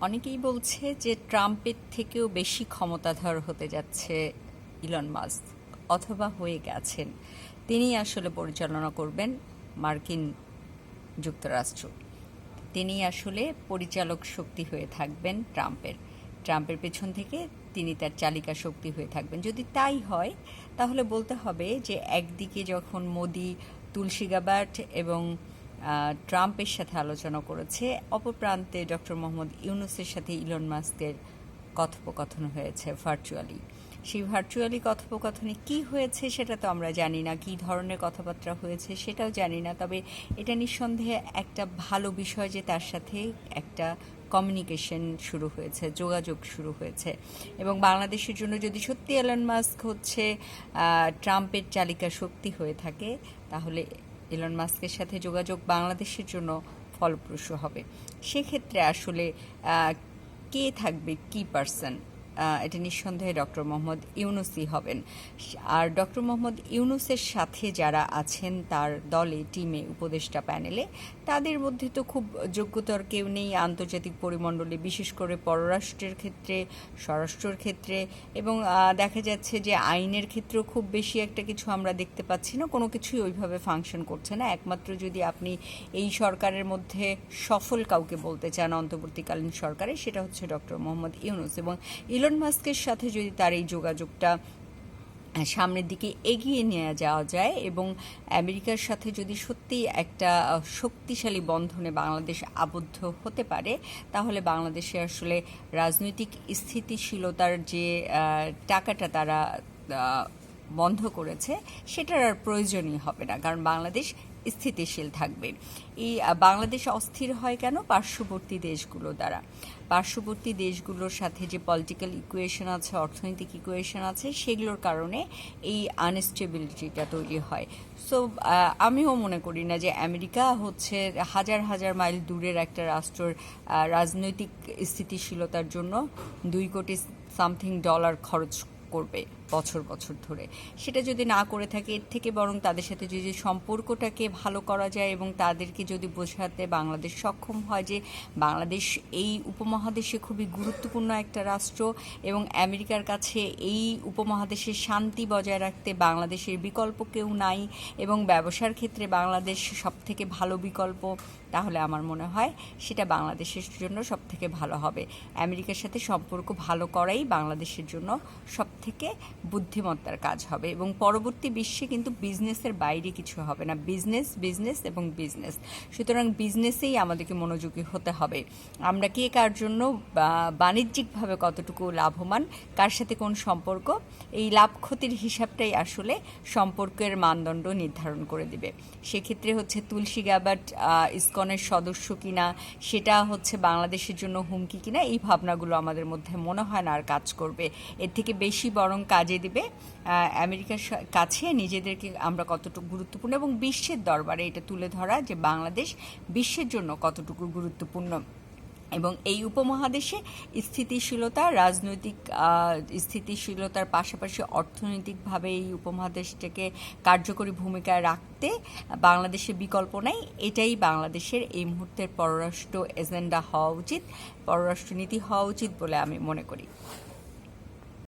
অনেকেই বলছে যে ট্রাম্পের থেকেও বেশি ক্ষমতাধর হতে যাচ্ছে ইলন মাস্ক, অথবা হয়ে গেছেন। তিনি আসলে পরিচালনা করবেন মার্কিন যুক্তরাষ্ট্র। তিনি আসলে পরিচালক শক্তি হয়ে থাকবেন ট্রাম্পের। ট্রাম্পের পেছন থেকে তিনি তার চালিকা শক্তি হয়ে থাকবেন। যদি তাই হয়, তাহলে বলতে হবে যে একদিকে যখন মোদি, তুলসী গাবাট এবং ট্রাম্পের সাথে আলোচনা করেছে। অপর প্রান্তে ডক্টর মোহাম্মদ ইউনুসের সাথে ইলন মাস্কের কথোপকথন হয়েছে ভার্চুয়ালি সেই ভার্চুয়ালি কথোপকথনে কি হয়েছে সেটা তো আমরা জানি না, কী ধরনের কথাবার্তা হয়েছে সেটাও জানি না, তবে এটা নিঃসন্দেহে একটা ভালো বিষয় যে তার সাথে একটা কমিউনিকেশন শুরু হয়েছে, যোগাযোগ শুরু হয়েছে। এবং বাংলাদেশের জন্য যদি সত্যি এলন মাস্ক হচ্ছে ট্রাম্পের চালিকা শক্তি হয়ে থাকে, তাহলে এলন মাস্কের সাথে যোগাযোগ বাংলাদেশের জন্য ফলপ্রসূ হবে। সেক্ষেত্রে আসলে কে থাকবে? কি পার্সন এটা নিঃসন্দেহে ডক্টর মোহাম্মদ ইউনুসই হবেন। আর ডক্টর মোহাম্মদ ইউনুসের সাথে যারা আছেন, তার দলে, টিমে, উপদেষ্টা প্যানেলে, তাদের মধ্যে তো খুব যোগ্যতর কেউ নেই। আন্তর্জাতিক পরিমণ্ডলে, বিশেষ করে পররাষ্ট্রের ক্ষেত্রে, স্বরাষ্ট্রের ক্ষেত্রে, এবং দেখা যাচ্ছে যে আইনের ক্ষেত্রেও খুব বেশি একটা কিছু আমরা দেখতে পাচ্ছি না। কোনো কিছুই ওইভাবে ফাংশন করছে না। একমাত্র যদি আপনি এই সরকারের মধ্যে সফল কাউকে বলতে চান, অন্তর্বর্তীকালীন সরকারে, সেটা হচ্ছে ডক্টর মোহাম্মদ ইউনুস। এবং ইলন মাস্কের সাথে যদি তার এই যোগাযোগটা সামনের দিকে এগিয়ে নিয়ে যাওয়া যায় এবং আমেরিকার সাথে যদি সত্যিই একটা শক্তিশালী বন্ধনে বাংলাদেশ আবদ্ধ হতে পারে, তাহলে বাংলাদেশে আসলে রাজনৈতিক স্থিতিশীলতার যে টাকাটা তারা বন্ধ করেছে, সেটার আর প্রয়োজনই হবে না, কারণ বাংলাদেশ স্থিতিশীল থাকবে। এই বাংলাদেশ অস্থির হয় কেন? পার্শ্ববর্তী দেশগুলো দ্বারা। পার্শ্ববর্তী দেশগুলোর সাথে যে পলিটিক্যাল ইকুয়েশন আছে, অর্থনৈতিক ইকুয়েশন আছে, সেগুলোর কারণে এই আনস্টেবিলিটিটা তৈরি হয়। সো আমিও মনে করি না যে আমেরিকা হচ্ছে হাজার হাজার মাইল দূরের একটা রাষ্ট্রের রাজনৈতিক স্থিতিশীলতার জন্য দুই কোটি সামথিং ডলার খরচ করবে। বছর বছর ধরে। সেটা যদি না করে থাকে, এর থেকে বরং তাদের সাথে যদি সম্পর্কটাকে ভালো করা যায় এবং তাদেরকে যদি বোঝাতে বাংলাদেশ সক্ষম হয় যে, বাংলাদেশ এই উপমহাদেশে খুবই গুরুত্বপূর্ণ একটা রাষ্ট্র এবং আমেরিকার কাছে এই উপমহাদেশের শান্তি বজায় রাখতে বাংলাদেশের বিকল্প কেউ নাই এবং ব্যবসার ক্ষেত্রে বাংলাদেশ সব থেকে ভালো বিকল্প, তাহলে আমার মনে হয় সেটা বাংলাদেশের জন্য সব থেকে ভালো হবে। আমেরিকার সাথে সম্পর্ক ভালো করাই বাংলাদেশের জন্য সব থেকে বুদ্ধিমত্তার কাজ হবে এবং পরবর্তী বিশ্বে কিন্তু বিজনেসের বাইরে কিছু হবে না। বিজনেস বিজনেস এবং বিজনেস সুতরাং বিজনেসেই আমাদেরকে মনোযোগী হতে হবে। আমরা কে কার জন্য বাণিজ্যিকভাবে কতটুকু লাভবান, কার সাথে কোন সম্পর্ক, এই লাভ ক্ষতির হিসাবটাই আসলে সম্পর্কের মানদণ্ড নির্ধারণ করে দিবে। সেক্ষেত্রে হচ্ছে তুলসী গ্যাবার্ট ইসকনের সদস্য কিনা, সেটা হচ্ছে বাংলাদেশের জন্য হুমকি কিনা, এই ভাবনাগুলো আমাদের মধ্যে মনে হয় না আর কাজ করবে। এর থেকে বেশি বরং কাজে দিবে। আহ, আমেরিকার কাছে নিজেদেরকে আমরা কতটুকু গুরুত্বপূর্ণ এবং বিশ্বের দরবারে এটা তুলে ধরা যে বাংলাদেশ বিশ্বের জন্য কতটুকু গুরুত্বপূর্ণ। এবং এই উপমহাদেশে স্থিতিশীলতা রাজনৈতিক স্থিতিশীলতার পাশাপাশি অর্থনৈতিকভাবে এই উপমহাদেশটাকে কার্যকরী ভূমিকায় রাখতে বাংলাদেশের বিকল্প নেই। এটাই বাংলাদেশের এই মুহূর্তের পররাষ্ট্র এজেন্ডা হওয়া উচিত পররাষ্ট্রনীতি হওয়া উচিত বলে আমি মনে করি।